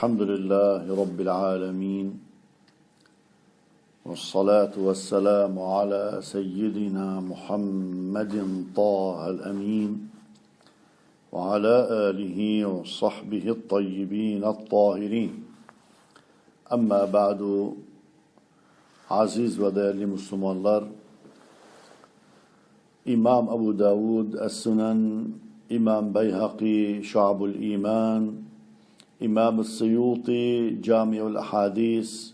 الحمد لله رب العالمين والصلاة والسلام على سيدنا محمد طه الأمين وعلى آله وصحبه الطيبين الطاهرين. أما بعد Aziz ve değerli Müslümanlar, İmam Ebu Davud Es-Sünen, İmam Beyhaki Şa'bul İman, İmam Suyuti Cami'ul Ahadis,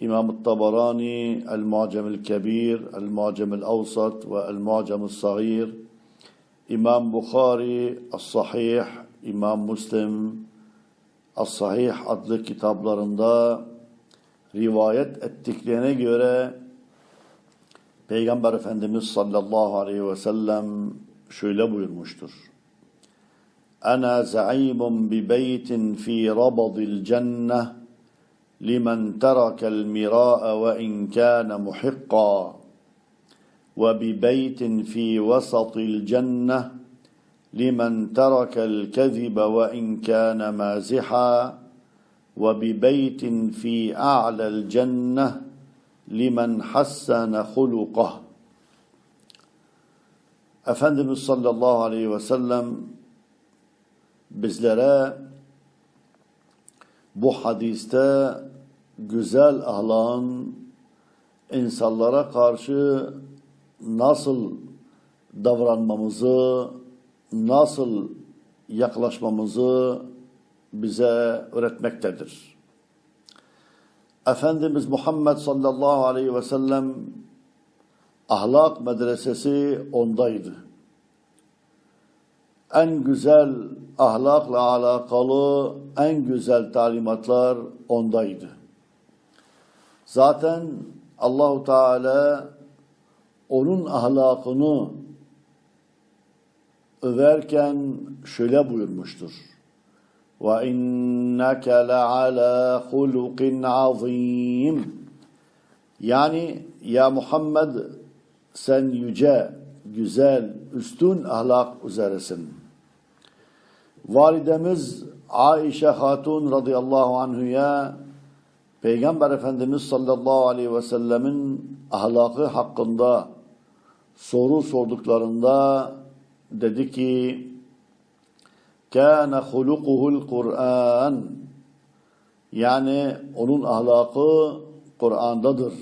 İmam Tabarani El-Mu'cam El-Kebir, El-Mu'cam El-Awsat ve El-Mu'cam El-Sagir, İmam Bukhari Es-Sahih, İmam Müslim Es-Sahih adlı kitaplarında rivayet ettiklerine göre Peygamber Efendimiz sallallahu aleyhi ve sellem şöyle buyurmuştur. أنا زعيم ببيت في ربض الجنة لمن ترك المراء وإن كان محقا. وببيت في وسط الجنة لمن ترك الكذب وإن كان مازحا. وببيت في أعلى الجنة لمن حسن خلقه. أفندم صلى الله عليه وسلم bizlere bu hadiste güzel ahlakın insanlara karşı nasıl davranmamızı, nasıl yaklaşmamızı bize öğretmektedir. Efendimiz Muhammed sallallahu aleyhi ve sellem ahlak medresesi ondaydı. En güzel ahlakla alakalı en güzel talimatlar ondaydı. Zaten Allahu Teala onun ahlakını överken şöyle buyurmuştur. Ve inneke le ala hulukin azim. Yani ya Muhammed sen yüce, güzel, üstün ahlak üzeresin.'' Validemiz Aişe Hatun radıyallahu anhuya Peygamber Efendimiz sallallahu aleyhi ve sellemin ahlakı hakkında soru sorduklarında dedi ki kâne hulukuhul Kur'an yani onun ahlakı Kur'an'dadır.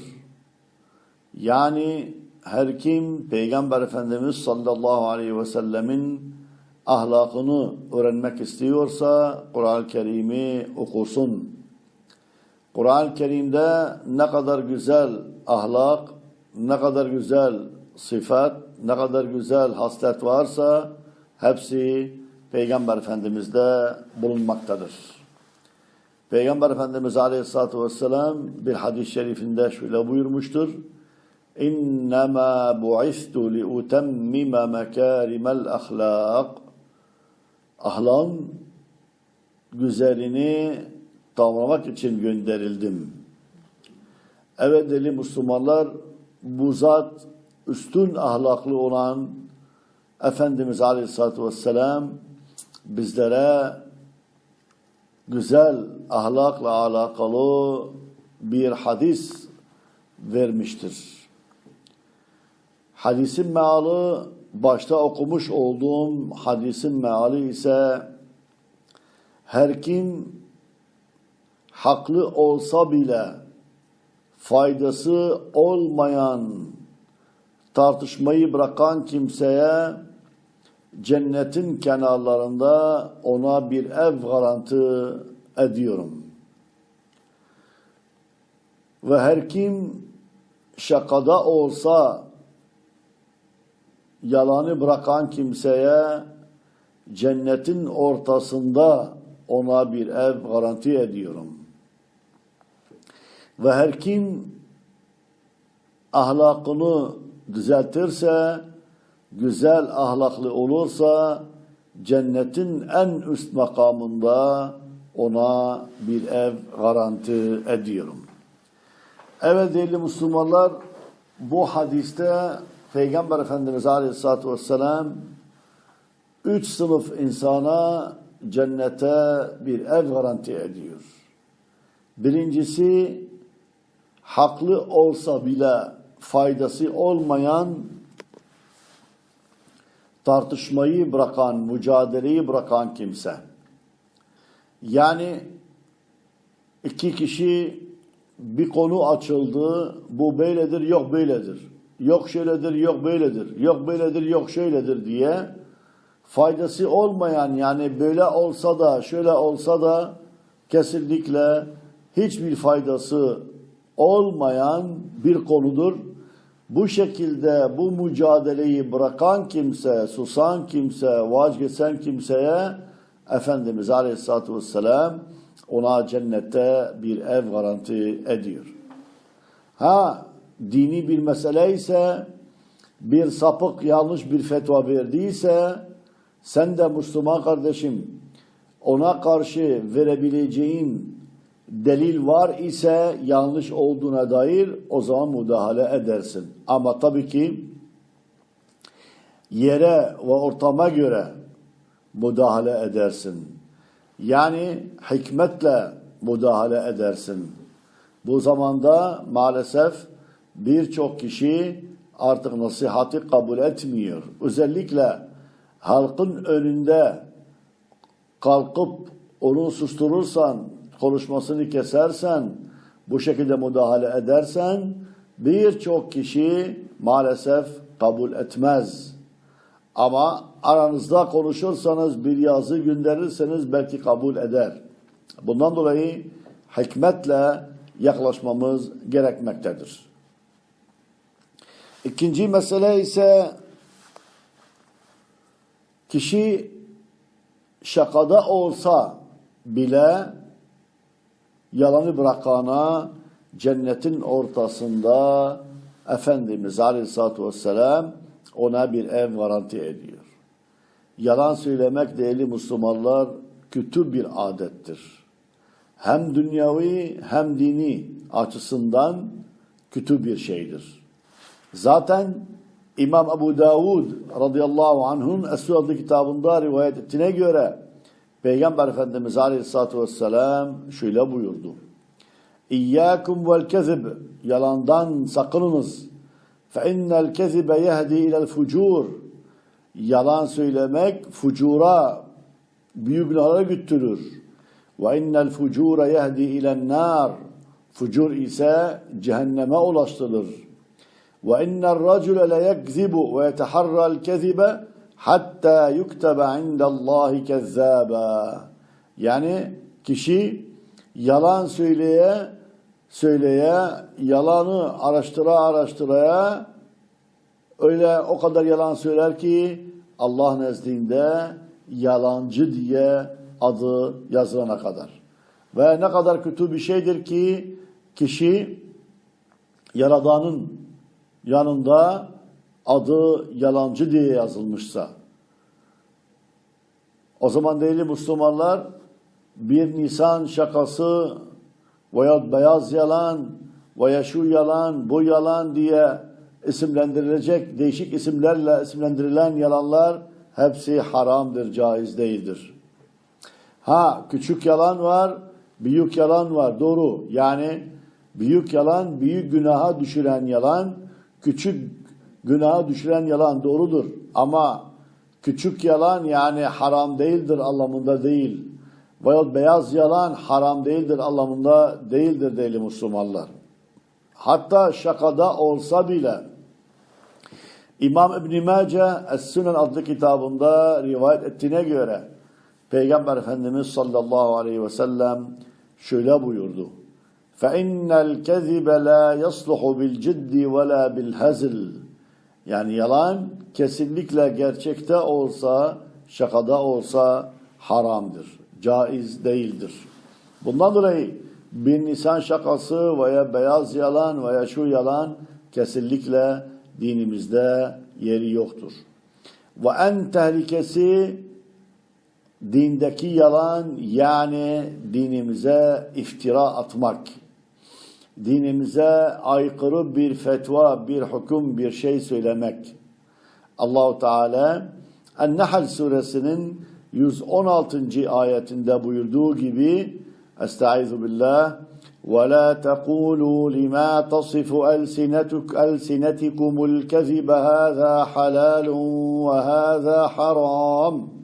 Yani her kim Peygamber Efendimiz sallallahu aleyhi ve sellemin ahlakını öğrenmek istiyorsa Kur'an-ı Kerim'i okusun. Kur'an-ı Kerim'de ne kadar güzel ahlak, ne kadar güzel sıfat, ne kadar güzel haslet varsa hepsi Peygamber Efendimiz'de bulunmaktadır. Peygamber Efendimiz Aleyhisselatü Vesselam bir hadis-i şerifinde şöyle buyurmuştur. İnnemâ bu'istu li'utemmime mekârimel ahlâk Ahlakın güzelini tamamlamak için gönderildim. Evet deli Müslümanlar bu zat üstün ahlaklı olan Efendimiz Aleyhisselatü Vesselam bizlere güzel ahlakla alakalı bir hadis vermiştir. Hadisin meali başta okumuş olduğum hadisin meali ise her kim haklı olsa bile faydası olmayan tartışmayı bırakan kimseye cennetin kenarlarında ona bir ev garanti ediyorum. Ve her kim şakada olsa yalanı bırakan kimseye cennetin ortasında ona bir ev garanti ediyorum. Ve her kim ahlakını düzeltirse güzel ahlaklı olursa cennetin en üst makamında ona bir ev garanti ediyorum. Evet değerli Müslümanlar bu hadiste Peygamber Efendimiz Aleyhisselatü Vesselam üç sınıf insana cennete bir ev garanti ediyor. Birincisi haklı olsa bile faydası olmayan tartışmayı bırakan, mücadeleyi bırakan kimse. Yani iki kişi bir konu açıldı, bu böyledir, yok böyledir. Yok şöyledir, yok böyledir. Yok böyledir, yok şöyledir diye faydası olmayan yani böyle olsa da şöyle olsa da kesinlikle hiçbir faydası olmayan bir konudur. Bu şekilde bu mücadeleyi bırakan kimse, susan kimse, vazgeçen kimseye Efendimiz Aleyhisselatü Vesselam ona cennette bir ev garanti ediyor. Ha dini bir mesele ise bir sapık yanlış bir fetva verdiyse sen de Müslüman kardeşim ona karşı verebileceğin delil var ise yanlış olduğuna dair o zaman müdahale edersin. Ama tabii ki yere ve ortama göre müdahale edersin. Yani hikmetle müdahale edersin. Bu zamanda maalesef birçok kişi artık nasihati kabul etmiyor. Özellikle halkın önünde kalkıp onu susturursan, konuşmasını kesersen, bu şekilde müdahale edersen birçok kişi maalesef kabul etmez. Ama aranızda konuşursanız bir yazı gönderirseniz belki kabul eder. Bundan dolayı hikmetle yaklaşmamız gerekmektedir. İkinci mesele ise kişi şakada olsa bile yalanı bırakana cennetin ortasında Efendimiz Aleyhisselatü Vesselam ona bir ev garanti ediyor. Yalan söylemek değerli Müslümanlar kötü bir adettir. Hem dünyavi hem dini açısından kötü bir şeydir. Zaten İmam Ebu Davud radıyallahu anh'un Esu adlı kitabında rivayet ettiğine göre Peygamber Efendimiz aleyhissalatü vesselam şöyle buyurdu. İyyâkum vel kezib yalandan sakınınız. Fe innel kezibe yehdi ilel fucur yalan söylemek fucura büyük günahlara götürür. Ve innel fucura yehdi ilen nar fucur ise cehenneme ulaştırır. Le yekzibu ve yeteharral kezibe hatta yuktebe indallahi kezzaba. Yani kişi yalan söyleye söyleye yalanı araştıra araştıraya öyle o kadar yalan söyler ki Allah nezdinde yalancı diye adı yazılana kadar. Ve ne kadar kötü bir şeydir ki kişi Yaradan'ın yanında adı yalancı diye yazılmışsa. O zaman değerli Müslümanlar bir Nisan şakası veya beyaz yalan veya şu yalan bu yalan diye isimlendirilecek değişik isimlerle isimlendirilen yalanlar hepsi haramdır, caiz değildir. Ha küçük yalan var, büyük yalan var. Doğru. Yani büyük yalan, büyük günaha düşüren yalan, küçük günaha düşüren yalan doğrudur. Ama küçük yalan yani haram değildir anlamında değil. Veya beyaz yalan haram değildir anlamında değildir değerli Müslümanlar. Hatta şakada olsa bile İmam İbn Mace Es-Sünen adlı kitabında rivayet ettiğine göre Peygamber Efendimiz sallallahu aleyhi ve sellem şöyle buyurdu. فَاِنَّ الْكَذِبَ لَا يَصْلُحُ بِالْجِدِّ وَلَا بِالْهَزِلِ Yani yalan kesinlikle gerçekte olsa, şakada olsa haramdır. Caiz değildir. Bundan dolayı bir Nisan şakası veya beyaz yalan veya şu yalan kesinlikle dinimizde yeri yoktur. Ve en tehlikesi dindeki yalan yani dinimize iftira atmak. Dinimize aykırı bir fetva, bir hüküm, bir şey söylemek. Allahu Teala En-Nahl suresinin 116. ayetinde buyurduğu gibi Estaizu billah وَلَا تَقُولُوا لِمَا تَصِفُ أَلْسِنَتُكَ أَلْسِنَتِكُمُ الْكَذِبَ هَذَا حَلَالٌ وَهَذَا حَرَامٌ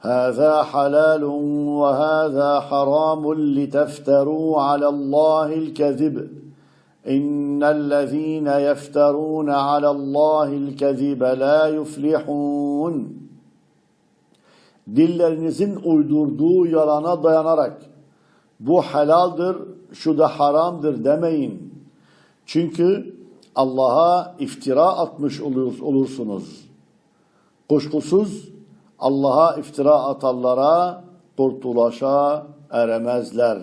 هذا حلال وهذا حرام لتفتروا على الله الكذب إن الذين يفترون على الله الكذب لا يفلحون Dillerinizin uydurduğu yalana dayanarak bu helaldir, şu da haramdır demeyin. Çünkü Allah'a iftira atmış olur- olursunuz. Kuşkusuz Allah'a iftira atanlara kurtuluşa eremezler.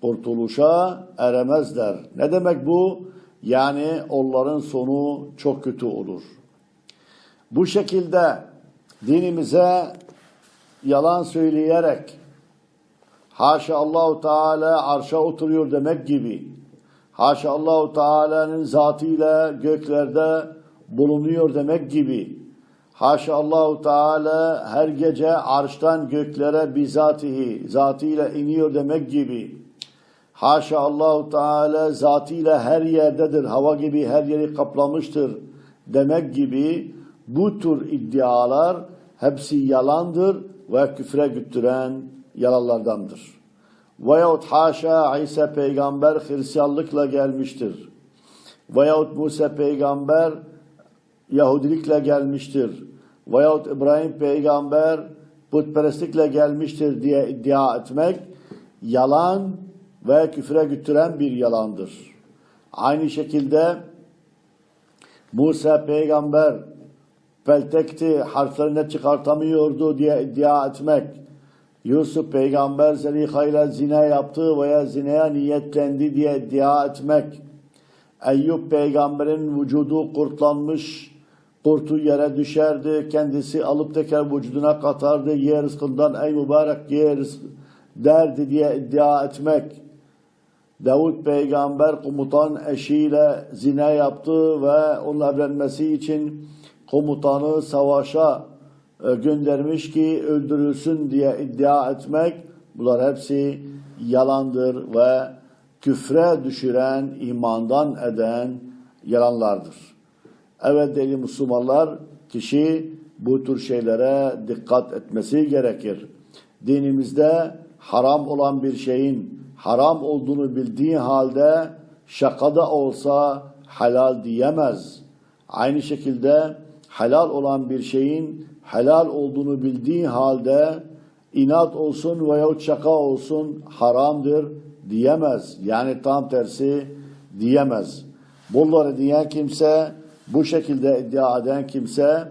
Kurtuluşa eremezler. Ne demek bu? Yani onların sonu çok kötü olur. Bu şekilde dinimize yalan söyleyerek haşa Allahu Teala arşa oturuyor demek gibi haşa Allahu Teala'nın zatıyla göklerde bulunuyor demek gibi Haşa Allahu Teala her gece arştan göklere bizatihi, zatıyla iniyor demek gibi. Haşa Allahu Teala zatıyla her yerdedir, hava gibi her yeri kaplamıştır demek gibi bu tür iddialar hepsi yalandır ve küfre götüren yalanlardandır. Veyahut haşa İsa peygamber Hristiyanlıkla gelmiştir. Veyahut Musa peygamber Yahudilikle gelmiştir. Veyahut İbrahim peygamber putperestlikle gelmiştir diye iddia etmek yalan ve küfre götüren bir yalandır. Aynı şekilde Musa peygamber peltekti harflerini çıkartamıyordu diye iddia etmek, Yusuf peygamber Zeliha ile zina yaptı veya zinaya niyetlendi diye iddia etmek, Eyüp peygamberin vücudu kurtlanmış, kurtu yere düşerdi, kendisi alıp tekrar vücuduna katardı, ye rızkından ey mübarek ye derdi diye iddia etmek, Davut peygamber komutan eşiyle zina yaptı ve onunla evlenmesi için komutanı savaşa e, göndermiş ki öldürülsün diye iddia etmek bunlar hepsi yalandır ve küfre düşüren, imandan eden yalanlardır. Evet değerli Müslümanlar kişi bu tür şeylere dikkat etmesi gerekir. Dinimizde haram olan bir şeyin haram olduğunu bildiği halde şakada olsa helal diyemez. Aynı şekilde helal olan bir şeyin helal olduğunu bildiği halde inat olsun veyahut şaka olsun haramdır diyemez. Yani tam tersi diyemez. Bunları diyen kimse, bu şekilde iddia eden kimse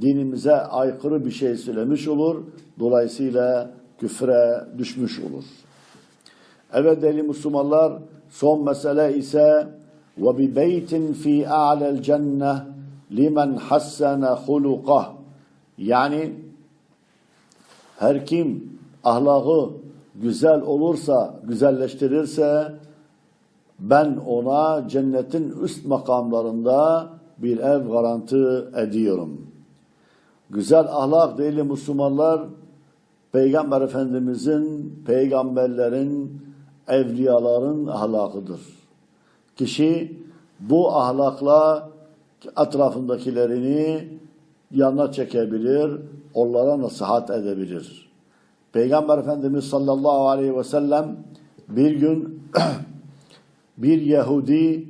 dinimize aykırı bir şey söylemiş olur. Dolayısıyla küfre düşmüş olur. Evet değerli Müslümanlar son mesele ise ve bi beytin fi a'lel cenne limen hassene hulukah yani her kim ahlakı güzel olursa, güzelleştirirse ben ona cennetin üst makamlarında bir ev garanti ediyorum. Güzel ahlak değerli Müslümanlar Peygamber Efendimizin, peygamberlerin, evliyaların ahlakıdır. Kişi bu ahlakla etrafındakilerini yanına çekebilir, onlara nasihat edebilir. Peygamber Efendimiz sallallahu aleyhi ve sellem bir gün bir Yahudi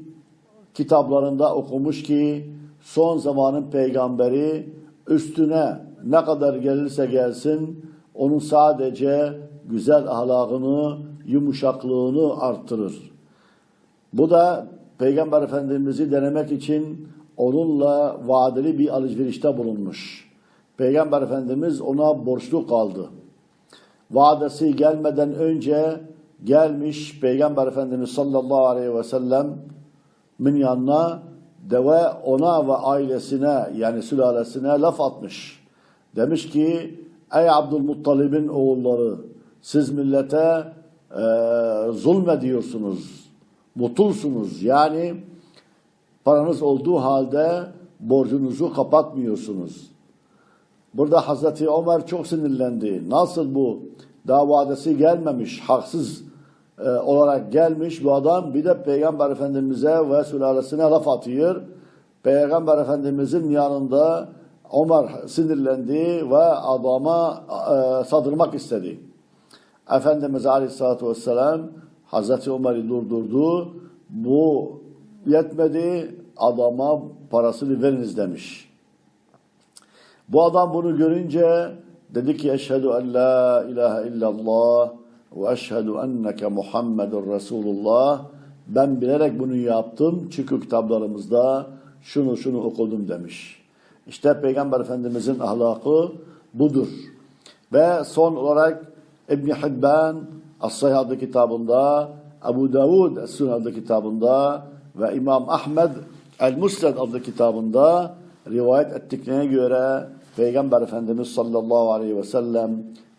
kitaplarında okumuş ki son zamanın peygamberi üstüne ne kadar gelirse gelsin onun sadece güzel ahlakını, yumuşaklığını arttırır. Bu da Peygamber Efendimiz'i denemek için onunla vadeli bir alışverişte bulunmuş. Peygamber Efendimiz ona borçlu kaldı. Vadesi gelmeden önce gelmiş Peygamber Efendimiz sallallahu aleyhi ve sellem min yanına deve ona ve ailesine yani sülalesine laf atmış. Demiş ki ey Abdülmuttalib'in oğulları siz millete e, zulmediyorsunuz, mutulsunuz. Yani paranız olduğu halde borcunuzu kapatmıyorsunuz. Burada Hazreti Ömer çok sinirlendi. Nasıl bu davadesi gelmemiş, haksız e, olarak gelmiş bu adam bir de Peygamber Efendimiz'e ve sülalesine laf atıyor. Peygamber Efendimiz'in yanında Ömer sinirlendi ve adama e, sadırmak istedi. Efendimiz Aleyhisselatü Vesselam Hazreti Ömer'i durdurdu. Bu yetmedi adama parasını veriniz demiş. Bu adam bunu görünce dedi ki eşhedü en la ilahe illallah ve eşhedü enneke Muhammedun Resulullah. Ben bilerek bunu yaptım çünkü kitaplarımızda şunu şunu okudum demiş. İşte Peygamber Efendimizin ahlakı budur. Ve son olarak İbn Hibban As-Sahih adlı kitabında, Ebu Davud Es-Sunan adlı kitabında ve İmam Ahmed El-Musned adlı kitabında rivayet ettiklerine göre Peygamber Efendimiz sallallahu aleyhi ve sellem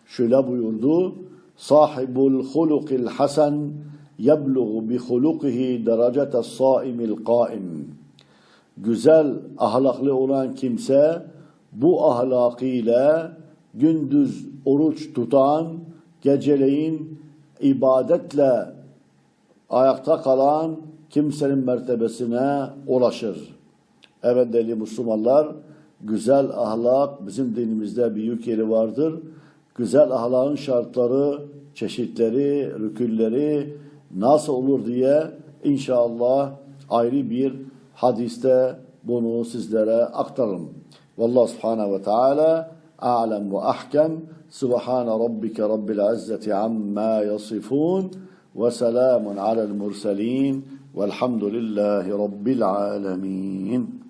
şöyle buyurdu. Sahibul hulukil hasen yebluğu bi hulukihi derecete saimil kaim. Güzel ahlaklı olan kimse bu ahlakıyla gündüz oruç tutan, geceleyin ibadetle ayakta kalan kimsenin mertebesine ulaşır. Evet değerli Müslümanlar, güzel ahlak bizim dinimizde büyük yeri vardır. Güzel ahlakın şartları, çeşitleri, rükülleri nasıl olur diye inşallah ayrı bir hadiste bunu sizlere aktarırım. Vallahu subhanahu ve teala a'lem ve ahkem. Subhane rabbike rabbil izzeti amma yasifun ve selamun alel murselin velhamdülillahi rabbil alemin.